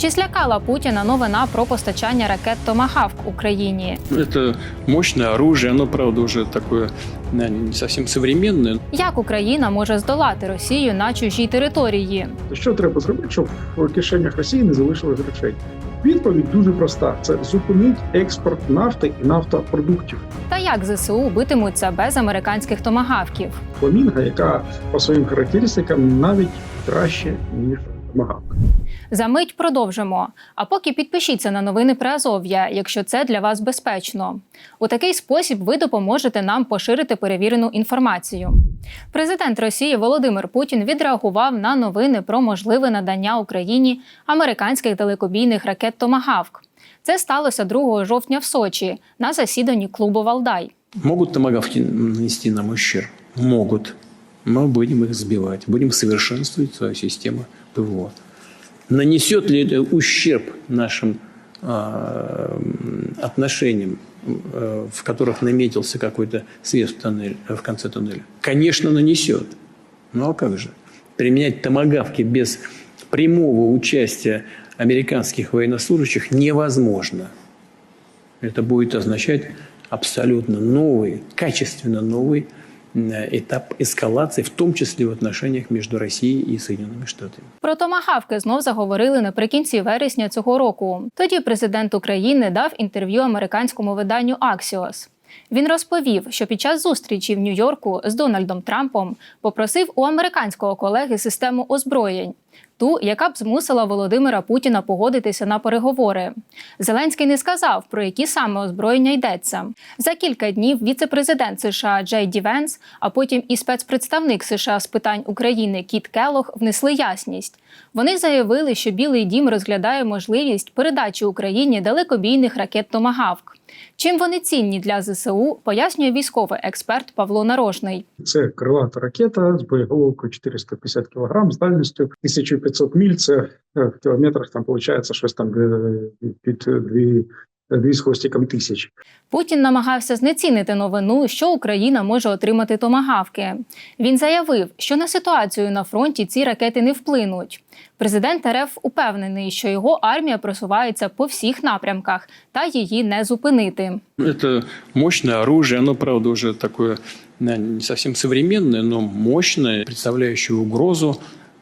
Чи злякала Путіна новина про постачання ракет Томагавк Україні? Это мощное оружие, оно, правда, уже такое да, не совсем современное. Як Україна може здолати Росію на чужій території? Що треба зробити, щоб в кишенях Росії не залишилось грошей? Відповідь дуже проста: це зупинить експорт нафти і нафтопродуктів. Та як ЗСУ битимуться без американських томагавків? Фламінга, яка по своїм характеристикам навіть краще ніж Томагавк. Замить продовжимо. А поки підпишіться на новини про Азов'я, якщо це для вас безпечно. У такий спосіб ви допоможете нам поширити перевірену інформацію. Президент Росії Володимир Путін відреагував на новини про можливе надання Україні американських далекобійних ракет Томагавк. Це сталося 2 жовтня в Сочі на засіданні клубу Валдай. Могут томагавки нанести нам ущерб? Могут. Мы будем их сбивать, будем совершенствовать свою систему ПВО. Нанесет ли это ущерб нашим а, отношениям, э, в которых наметился какой-то свет в, тоннель, в конце туннеля? Конечно, нанесет. Ну а как же? Применять томагавки без прямого участия американских военнослужащих невозможно. Это будет означать абсолютно новый, качественно новый э, этап эскалации, в том числе в отношениях между Россией и Соединенными Штатами. Про томагавки знов заговорили наприкінці вересня цього року. Тоді президент України дав інтерв'ю американському виданню Axios. Він розповів, що під час зустрічі в Нью-Йорку з Дональдом Трампом попросив у американського колеги систему озброєнь, ту, яка б змусила Володимира Путіна погодитися на переговори. Зеленський не сказав, про які саме озброєння йдеться. За кілька днів віце-президент США Джей Ді Венс, а потім і спецпредставник США з питань України Кіт Келлог внесли ясність. Вони заявили, що Білий Дім розглядає можливість передачі Україні далекобійних ракет Томагавк. Чим вони цінні для ЗСУ, пояснює військовий експерт Павло Нарошний. Це крилата ракета з боєголовкою 450 кг, з дальністю 1500 міль. Це е, в кілометрах там виходить щось там е, під дві, дві з хвостиком тисяч. Путін намагався знецінити новину, що Україна може отримати томагавки. Він заявив, що на ситуацію на фронті ці ракети не вплинуть. Президент РФ упевнений, що його армія просувається по всіх напрямках та її не зупинити. Это мощное оружие, оно, правда, уже такое да, не совсем современное, но мощное, представляющее угрозу.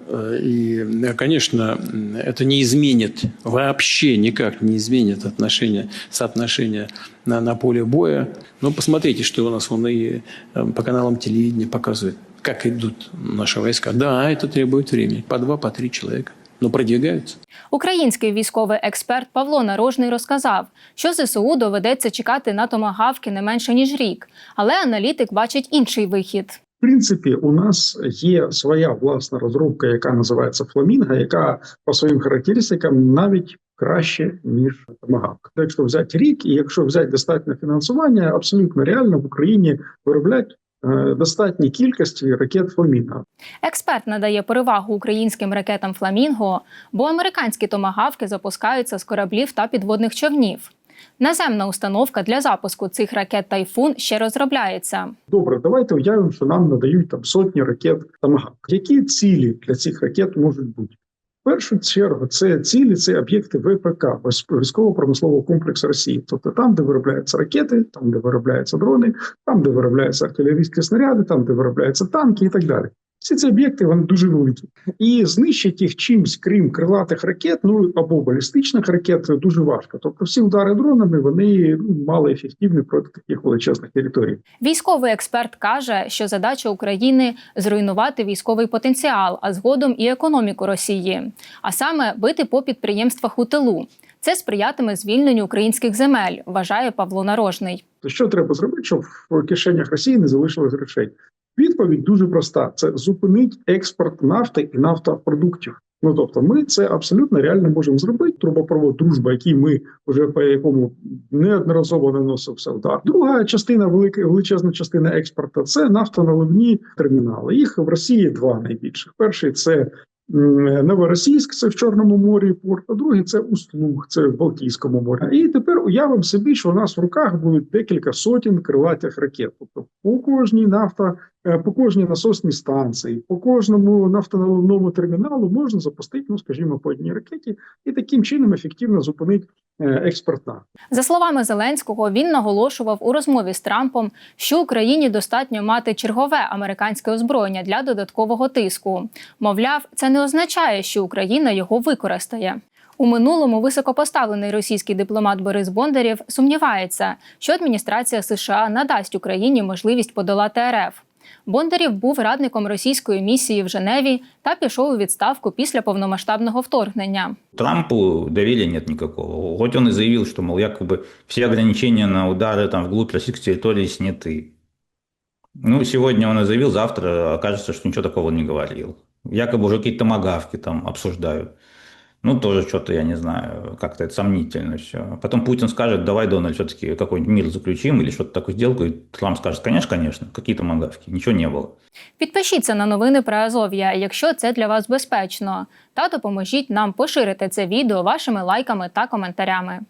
Э, И, э, конечно, м, это не изменит, вообще никак не изменит отношения, соотношения на, на поле боя. Но посмотрите, что у нас вон и э, по каналам телевидения показывают, как идут наши войска. Да, это требует времени. По два, по три человека. Но продвигаются. Український військовий експерт Павло Нарожний розказав, що ЗСУ доведеться чекати на томагавки не менше ніж рік, але аналітик бачить інший вихід. В принципі, у нас є своя власна розробка, яка називається Фламінга, яка по своїм характеристикам навіть краще ніж Томагавк. Якщо взяти рік, і якщо взяти достатнє фінансування, абсолютно реально в Україні вироблять е, достатні кількості ракет Фламінга. Експерт надає перевагу українським ракетам Фламінго, бо американські томагавки запускаються з кораблів та підводних човнів. Наземна установка для запуску цих ракет Тайфун ще розробляється. Добре, давайте уявимо, що нам надають там сотні ракет Томагавк. Які цілі для цих ракет можуть бути? В першу чергу це цілі, це об'єкти ВПК військово-промислового комплексу Росії, тобто там, де виробляються ракети, там де виробляються дрони, там де виробляються артилерійські снаряди, там де виробляються танки і так далі. Всі ці об'єкти вони дуже великі, і знищити їх чимсь, крім крилатих ракет, ну або балістичних ракет, дуже важко. Тобто, всі удари дронами вони ну, мало ефективні проти таких величезних територій. Військовий експерт каже, що задача України зруйнувати військовий потенціал, а згодом і економіку Росії, а саме бити по підприємствах у тилу. Це сприятиме звільненню українських земель, вважає Павло Нарожний. То що треба зробити, щоб в кишенях Росії не залишилось грошей? Відповідь дуже проста: це зупинить експорт нафти і нафтопродуктів. Ну тобто, ми це абсолютно реально можемо зробити. Трубопровод дружба, який ми вже по якому неодноразово наносився удар. Друга частина, велика величезна частина експорту це нафтоналивні термінали. Їх в Росії два найбільших. Перший це Новоросійськ, це в Чорному морі порт, а другий це Услуг, це в Балтійському морі. І тепер уявимо собі, що у нас в руках будуть декілька сотень крилатих ракет. Тобто по кожній нафта, е, по кожній насосній станції, по кожному нафтоналивному терміналу можна запустити, ну скажімо, по одній ракеті, і таким чином ефективно зупинити е, експорт нафти. За словами Зеленського, він наголошував у розмові з Трампом, що Україні достатньо мати чергове американське озброєння для додаткового тиску. Мовляв, це не означає, що Україна його використає. У минулому високопоставлений російський дипломат Борис Бондарєв сумнівається, що адміністрація США надасть Україні можливість подолати РФ. Бондарєв був радником російської місії в Женеві та пішов у відставку після повномасштабного вторгнення. Трампу доверия нет никакого. Хоть он и заявил, что, мол, якобы все ограничения на удары там, вглубь российской территории сняты. Ну, сегодня он и заявил, завтра окажется, что ничего такого не говорил. Якобы уже какие-то томагавки там обсуждают. Ну, тоже что-то, я не знаю, как-то это сомнительно все. Потом Путин скажет, давай, Дональд, все-таки какой-нибудь мир заключим или что-то такую сделку. И Трамп скажет, конечно, конечно, какие томагавки, ничего не было. Підпишіться на новини про Азов'я, якщо це для вас безпечно, та допоможіть нам поширити це відео вашими лайками та коментарями.